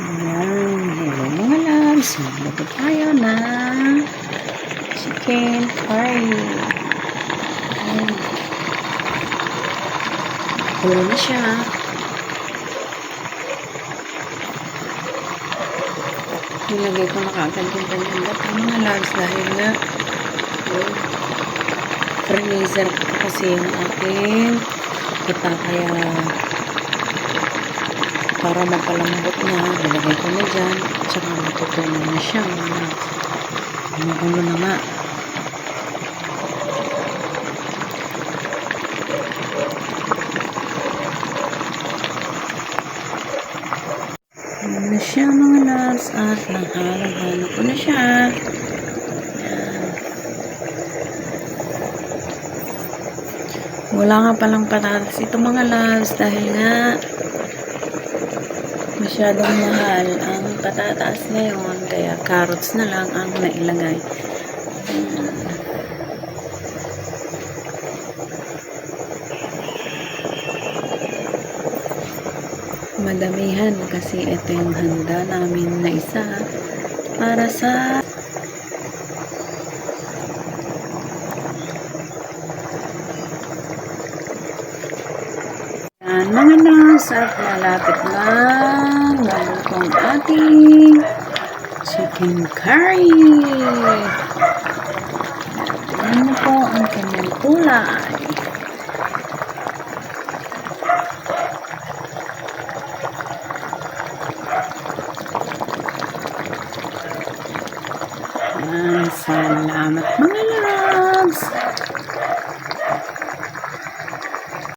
Ayan. Hello mga loves. Magluto tayo ng chicken curry. Ayan. Kulo na siya. Nilagay ko na kaagad yung kanyang data mga loves dahil nga yun, freezer kasi yung aking kita kaya para mapalambot na nilagay ko na dyan tsaka matutunan na siya mga Magulo na nga. Ayan na siya mga loves? At nahalo-halo ko na siya. Wala nga palang patatas ito mga loves dahil nga masyadong mahal ang patatas ngayon kaya carrots na lang ang nailagay. Madamihan kasi ito yung handa namin na isa para sa mga nas at malapit na malutong ating chicken curry. Na po ang kanyang kulay. Salamat mga